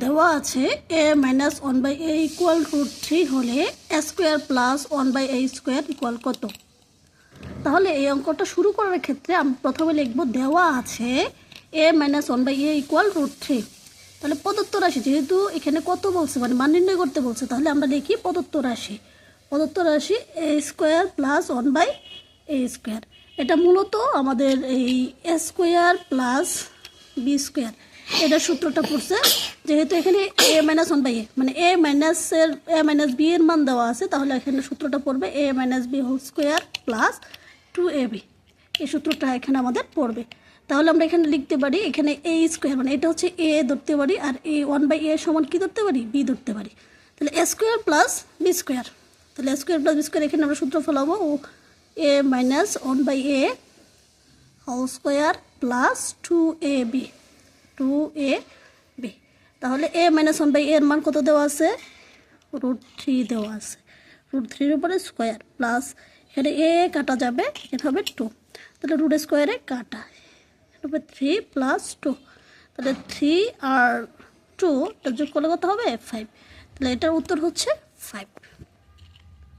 দেওয়া আছে A minus one by A equal root three হলে A square plus one by A square equal কত? তাহলে এই অঙ্কটা শুরু করার ক্ষেত্রে আমি প্রথমে লিখব দেওয়া আছে A minus one by A equal root three তাহলে প্রদত্ত রাশি, যেহেতু এখানে কত বলছে মানে মান নির্ণয় করতে বলছে, তাহলে আমরা লিখি প্রদত্ত রাশি। প্রদত্ত রাশি A square plus one by A square এটা মূলত আমাদের এই A square plus B square এটার সূত্রটা পড়ছে, যেহেতু এখানে A minus one by A মানে এ মাইনাসের এ মাইনাস বি এর মান দেওয়া আছে, তাহলে এখানে সূত্রটা পড়বে A minus B whole square plus two A B. এই সূত্রটা এখানে আমাদের পড়বে। তাহলে আমরা এখানে লিখতে পারি, এখানে এ স্কোয়ার মানে এটা হচ্ছে এ ধরতে পারি, আর এ ওয়ান বাই এ সমান কী ধরতে পারি? বি ধরতে পারি। তাহলে A square plus B square. তাহলে A square plus B square এখানে আমরা সূত্র ফেলাবো, ও A minus one by A whole square plus two A B. Two A B তাহলে এ মাইনাস ওয়ান বাই এর মান কত দেওয়া আছে? রুট থ্রি দেওয়া আছে। রুট থ্রির উপরে স্কোয়ার প্লাস এখানে এ কাটা যাবে, এখানে হবে টু তাহলে রুট স্কোয়ারে কাটা। এখানে হবে থ্রি প্লাস টু তাহলে থ্রি আর টু যোগ করলে কত হবে? ফাইভ তাহলে এটার উত্তর হচ্ছে ফাইভ